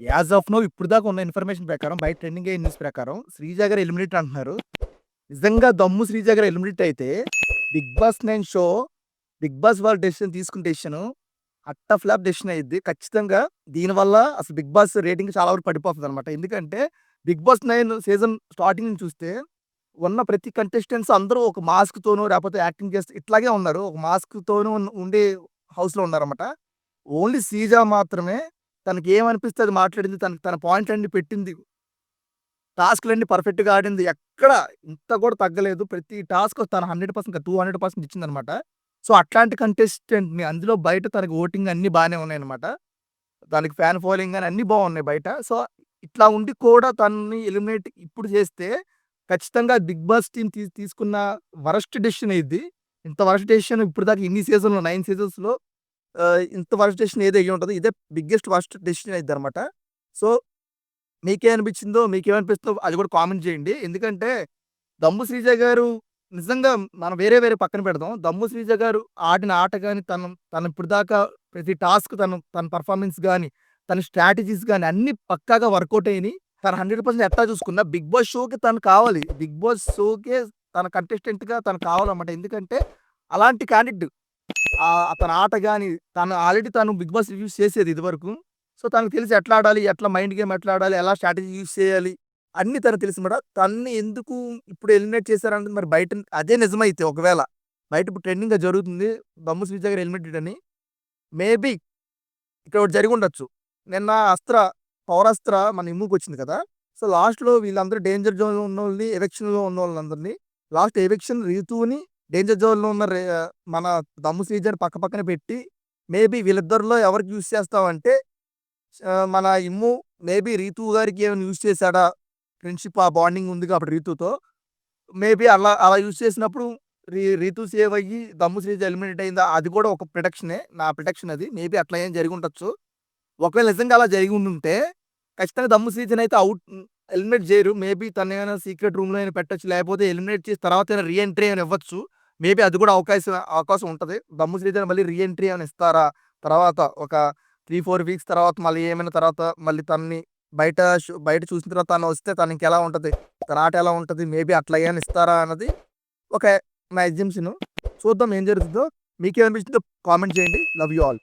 As of no ఇప్పుడు దాకా ఉన్న ఇన్ఫర్మేషన్ ప్రకారం బయట ట్రెండింగ్ అయ్యే న్యూస్ ప్రకారం శ్రీజ గారు ఎలిమినేట్ అంటున్నారు. నిజంగా దమ్ము శ్రీజ గారు ఎలిమినేట్ అయితే bigg boss nine show bigg boss వాళ్ళ డెసిషన్ తీసుకున్న డెసిషన్ అట్ట ఫ్లాప్ డెసిషన్ అయ్యింది ఖచ్చితంగా దీనివల్ల అసలు బిగ్ బాస్ రేటింగ్ చాలా వరకు పడిపోతుంది అనమాట ఎందుకంటే bigg boss nine season starting నుంచి చూస్తే ఉన్న ప్రతి కంటెస్టెంట్స్ అందరూ ఒక మాస్క్ తోనూ లేకపోతే యాక్టింగ్ చేస్తూ ఇట్లాగే ఉన్నారు. ఒక మాస్క్తోనూ ఉండే హౌస్లో ఉన్నారనమాట ఉన్నారన్నమాట. ఓన్లీ సీజా మాత్రమే తనకి ఏమనిపిస్తే అది మాట్లాడింది తనకి తన పాయింట్ అన్ని పెట్టింది. టాస్క్లన్నీ పర్ఫెక్ట్గా ఆడింది. ఎక్కడ ఇంత కూడా తగ్గలేదు. ప్రతి టాస్క్ తన hundred percent two hundred percent ఇచ్చింది అనమాట సో అట్లాంటి కంటెస్టెంట్ని అందులో బయట తనకి ఓటింగ్ అన్నీ బాగానే ఉన్నాయన్నమాట. దానికి ఫ్యాన్ ఫాలోయింగ్ అని అన్నీ బాగున్నాయి బయట. సో ఇట్లా ఉండి కూడా తనని ఎలిమినేట్ ఇప్పుడు చేస్తే ఖచ్చితంగా బిగ్ బాస్ టీం తీ తీసుకున్న వరస్ట్ డెసిషన్ ఇది. ఇంత వరస్ట్ డెసిషన్ ఇప్పుడు దాకా ఇన్ని సీజన్లో నైన్ సీజన్స్లో ఇంత వరస్ట్ డెసిషన్ ఏదో అయ్యి ఉంటుంది ఇదే బిగ్గెస్ట్ వర్స్ట్ డెసిషన్ అయింది అనమాట సో మీకే అనిపించిందో మీకేమనిపిస్తుందో అది కూడా కామెంట్ చేయండి. ఎందుకంటే దమ్ము శ్రీజ గారు నిజంగా మనం వేరే వేరే పక్కన పెడదాం. దమ్ము శ్రీజ గారు ఆడిన ఆట కానీ తను తను ఇప్పుడు దాకా ప్రతి టాస్క్ తను తన పర్ఫార్మెన్స్ కానీ తన స్ట్రాటజీస్ కానీ అన్ని పక్కాగా వర్కౌట్ అయినాయి తను హండ్రెడ్ పర్సెంట్ ఎట్లా చూసుకున్నా బిగ్ బాస్ షోకి తను కావాలి. బిగ్ బాస్ షోకే తన కంటెస్టెంట్గా తను కావాలన్నమాట. ఎందుకంటే అలాంటి క్యాండిడేట్ తన ఆట కానీ తను ఆల్రెడీ తను బిగ్ బాస్ యూస్ చేసేది ఇదివరకు. సో తనకు తెలిసి ఎట్లా ఆడాలి ఎట్లా మైండ్ గేమ్ ఎట్లా ఆడాలి ఎలా స్ట్రాటజీ యూస్ చేయాలి అన్ని తనకు తెలిసి అనమాట తన్ని ఎందుకు ఇప్పుడు ఎలిమినేట్ చేశారంటే మరి బయట అదే నిజమైతే ఒకవేళ బయట ఇప్పుడు ట్రెండింగ్గా జరుగుతుంది బొమ్మ స్విచ్ గారు ఎలిమినేటెడ్ అని. మేబీ ఇక్కడ ఒకటి జరిగి ఉండొచ్చు. నిన్న అస్త్ర పౌరాస్త్ర మన ఇమ్ముకి వచ్చింది కదా. సో లాస్ట్లో వీళ్ళందరూ డేంజర్ జోన్లో ఉన్న వాళ్ళని ఎవెక్షన్లో ఉన్న వాళ్ళందరినీ లాస్ట్ ఎలక్షన్ రీతుని డేంజర్ జోన్లో ఉన్న రే- మన దమ్ము సీజర్ పక్క పక్కన పెట్టి మేబీ వీళ్ళిద్దరిలో ఎవరికి యూస్ చేస్తామంటే మన ఇమ్ము మేబీ రీతు గారికి ఏమైనా యూస్ చేశాడా? ఫ్రెండ్షిప్ ఆ బాండింగ్ ఉంది కాబట్టి రీతుతో. మేబీ అలా అలా యూస్ చేసినప్పుడు రీ రీతు సేవ్ అయ్యి దమ్ము శ్రీజ ఎలిమినేట్ అయిందా? అది కూడా ఒక ప్రొటెక్షనే. నా ప్రొటెక్షన్ అది. మేబీ అట్లా ఏం జరిగి ఉండొచ్చు. ఒకవేళ నిజంగా అలా జరిగి ఉంటే ఖచ్చితంగా దమ్ము సీజన్ అయితే అవుట్ ఎలిమినేట్ చేయరు. మేబీ తన ఏమైనా సీక్రెట్ రూమ్లో అయినా పెట్టచ్చు. లేకపోతే ఎలిమినేట్ చేసి తర్వాత అయినా రీఎంట్రీ అని ఇవ్వచ్చు. మేబీ అది కూడా అవకాశం అవకాశం ఉంటుంది. దమ్ము శ్రీధర్ మళ్ళీ రీఎంట్రీ అని ఇస్తారా? తర్వాత ఒక త్రీ ఫోర్ వీక్స్ తర్వాత మళ్ళీ ఏమైనా తర్వాత మళ్ళీ తనని బయట బయట చూసిన తర్వాత తను వస్తే తనకి ఎలా ఉంటుంది? తన ఆట ఎలా ఉంటుంది? మేబీ అట్లా ఏమైనా ఇస్తారా అన్నది ఒక నా ఎగ్జిమ్షన్ చూద్దాం ఏం జరుగుతుందో. మీకేమనిపించిందో కామెంట్ చేయండి. Love you all.